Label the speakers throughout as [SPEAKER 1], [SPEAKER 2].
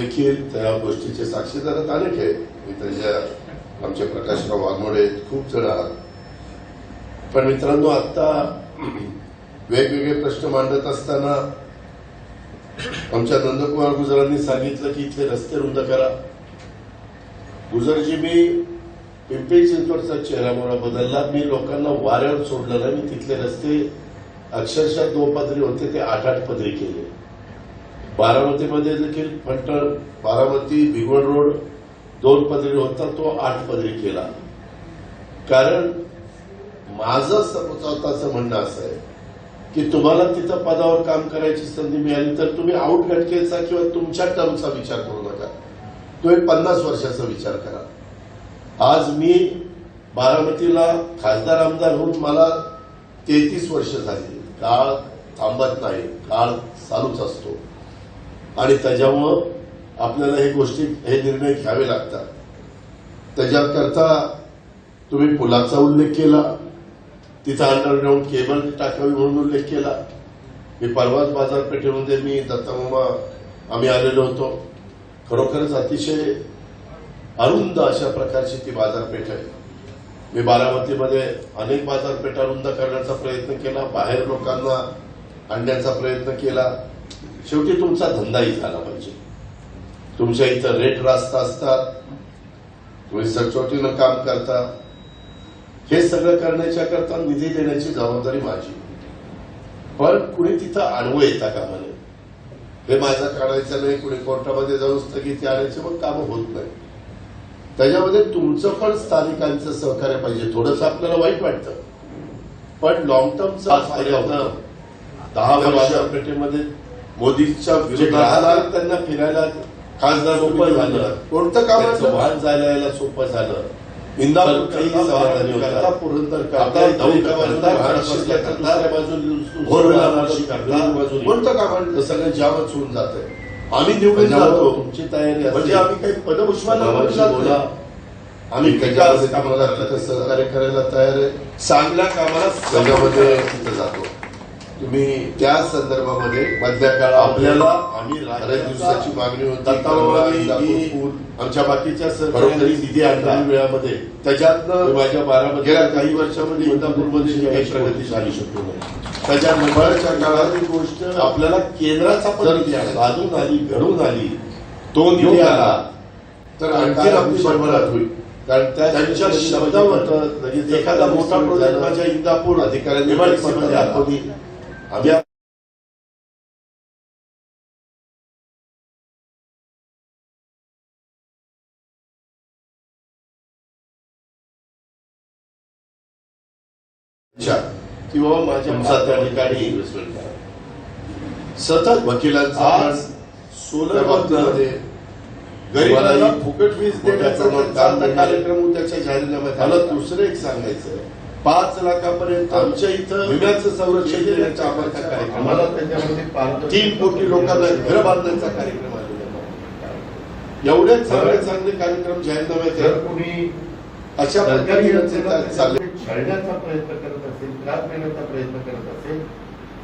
[SPEAKER 1] देखील त्या गोष्टीचे साक्षीदारात अनेक आहेत मी त्यांच्या आमचे प्रकाशराव वाघमोडे खूप जण आहात. पण मित्रांनो आता वेगवेगळे प्रश्न मांडत असताना आमच्या नंदकुमार गुजरांनी सांगितलं की इथले रस्ते रुंद करा. गुजरजी मी पिंपरी चिंचवडचा चेहरा बदलला. मी लोकांना वाऱ्यावर सोडलं नाही. मी तिथले रस्ते अक्षरशः दोन पदरी होते ते आठ आठ पदरी केले. बारामतीमध्ये देखील फंटण बारामती भिगवण रोड दोन पदरी होता तो आठ पदरी केला. कारण माझं स्वतःचं म्हणणं असं आहे की तुम्हाला तिथं पदावर काम करायची संधी मिळाली तर तुम्ही आउट घटकेचा किंवा तुमच्या टर्मचा विचार करू नका. तुम्ही पन्नास वर्षाचा विचार करा. आज मी बारामतीला खासदार आमदार होऊन मला तेहतीस वर्ष झाली. काळ थांबत नाही काळ चालूच असतो. आणि त्याच्यामुळं आपल्याला हे गोष्टी हे निर्णय घ्यावे लागतात. त्याच्याकरता तुम्ही पुलाचा उल्लेख केला तिथं अंडरग्राऊंड केबल टाकावी म्हणून उल्लेख केला. मी परवाच बाजारपेठेमध्ये मी दत्तामामा आम्ही आलेलो होतो. खरोखरच अतिशय अरुंद अशा प्रकारची ती बाजारपेठ आहे. मी बारामतीमध्ये अनेक बाजारपेठा रुंद करण्याचा प्रयत्न केला बाहेर लोकांना आणण्याचा प्रयत्न केला. शेवटी तुमचा धंदाही झाला पाहिजे. तुमच्या इथं रेट रास्त असतात. तुम्ही सचोटीनं काम करता. हे सगळं करण्याच्या करता निधी देण्याची जबाबदारी माझी. पण कुणी तिथं आडवं येता कामा नये हे माझं काढायचं नाही कुणी कोर्टामध्ये जाऊन स्थगिती आणायची मग कामं होत नाही. त्याच्यामध्ये तुमचं पण स्थानिकांचं सहकार्य पाहिजे. थोडंसं आपल्याला वाईट वाटतं. पण लॉंग टर्मचा दहा वर्षापेठेमध्ये मोदीच्या विरोधात त्यांना फिरायला खासदार सोपं झालं.
[SPEAKER 2] कोणतं काम?
[SPEAKER 1] वाहन जायला सोपं झालं. इंदापूर पुरंदर
[SPEAKER 2] कोणतं काम
[SPEAKER 1] सगळं जामच होऊन जात आम्ही निवडून जातो. तुमची तयारी
[SPEAKER 2] म्हणजे
[SPEAKER 1] म्हणजे
[SPEAKER 2] आम्ही काही
[SPEAKER 1] आम्ही कामाला सहकार्य करायला तयार आहे. चांगल्या कामाला तिथं जातो. तुम्ही त्या संदर्भामध्ये मधल्या काळात आपल्याला आम्ही दिवसाची मागणी होती आमच्या बाकीच्या सहकार्याने निधी आणला. वेळामध्ये त्याच्यातनं माझ्या बारामध्ये गेल्या काही वर्षामध्ये इंदापूरमध्ये काही प्रगती झाली. शकतो त्याच्या नंबरच्या काळात ही गोष्ट आपल्याला केंद्राचा पण निधी आला घडून आली तो निधी आला. तर आणखी आपली भरभराट होईल. कारण त्या त्यांच्या शब्दावर एखादा मोठा प्रोजेक्ट माझ्या इंदापूर अधिकाऱ्यांनी अच्छा. किंवा माझ्या त्या ठिकाणी सतत वकिलांचा सोलर बाबतीमध्ये गरीबाला फुकट वीज देण्याचा कार्यक्रम त्याच्या जाहीरनाम्यात मला दुसरं एक सांगायचं पाच लाखापर्यंत आमच्या इथं विम्याचं संरक्षण देण्याचा आम्हाला कार्यक्रम.
[SPEAKER 2] त्याच्यामध्ये
[SPEAKER 1] तीन कोटी लोकांना घर बांधण्याचा कार्यक्रम आलेला. एवढे चांगले चांगले कार्यक्रम जाहीरनाम्यात
[SPEAKER 2] जर. कोणी
[SPEAKER 1] अशा चालले
[SPEAKER 2] छळण्याचा प्रयत्न करत असेल त्रास देण्याचा प्रयत्न करत असेल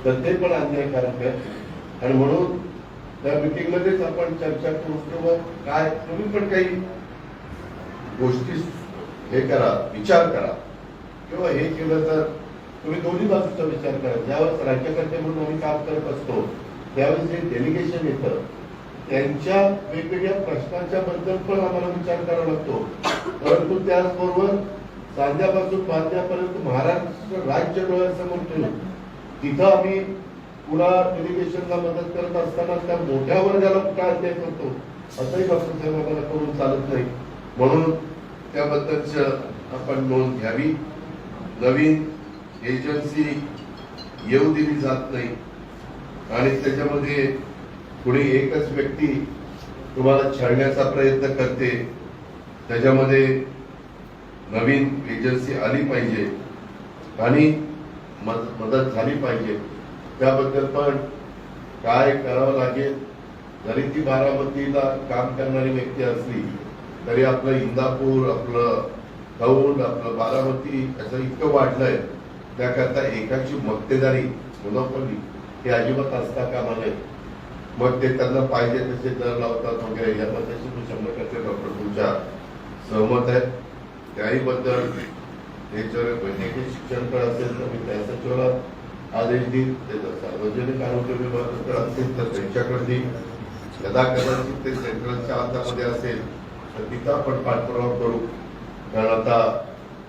[SPEAKER 2] तर ते पण अन्यायकारक आहे आणि म्हणून त्या मीटिंग मध्येच आपण चर्चा करू किंवा काय तुम्ही पण काही गोष्टी हे करा विचार करा किंवा हे केलं तर तुम्ही दोन्ही बाजूचा विचार करा. ज्यावेळेस राज्यकर्ते म्हणून आम्ही काम करत असतो त्यावेळेस जे डेलिगेशन येतं त्यांच्या वेगवेगळ्या प्रश्नांच्या बद्दल पण आम्हाला विचार करावा लागतो. परंतु त्याचबरोबर सांध्यापासून बांध्यापर्यंत महाराष्ट्र राज्य डोळ्यासमोर ठेवून तिथं आम्ही पुन्हा डेलिगेशनला मदत करत असताना त्या मोठ्या वर्गाला काय अन्याय करतो असंही डॉक्टर साहेब आम्हाला करून चालत नाही. म्हणून त्याबद्दलच आपण नोंद घ्यावी. नवीन एजन्सी येऊ दिली जात नाही. आणि त्याच्यामध्ये कुणी एकच व्यक्ती तुम्हाला छळण्याचा प्रयत्न करते त्याच्यामध्ये नवीन एजन्सी आली पाहिजे आणि मदत झाली पाहिजे. त्याबद्दल पण काय करावं लागेल? जरी ती बारामतीला काम करणारी व्यक्ती असली तरी आपलं इंदापूर आपलं दौंड आपलं बारामती याचं इतकं वाढलंय. त्याकरता एकाची मक्तेदारी मोनोपली हे अजिबात असता कामा नये. मग ते त्यांना पाहिजे तसे दर लावतात वगैरे या मताशी मी शंभर टक्के डॉक्टर तुमच्या सहमत आहे त्याहीबद्दल त्याच्यावर याच्यावर वैद्यकीय शिक्षणकडे असेल तर मी त्या आदेश देईन. ते जर सार्वजनिक आरोग्य विभागाकडे असेल तर त्यांच्याकडे देईन. कदा कदाचित ते सेंट्रलच्या हातामध्ये असेल तर तिथं आपण पाठपुरावा करू. कारण आता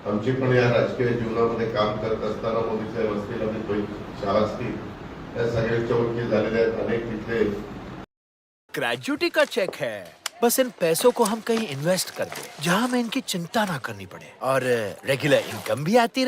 [SPEAKER 2] आमची पण या राजकीय जीवनामध्ये काम करत असताना मोदी साहेब असतील भाई शाह असतील त्या सगळ्यांच्या ओळखी झालेल्या आहेत, अनेक तिथले.
[SPEAKER 3] ग्रेजुटी का चेक है? बस इन पैसों को हम कहीं इन्वेस्ट कर दे, जहाँ हमें इनकी चिंता ना करनी पड़े, और रेगुलर इनकम भी आती रहे।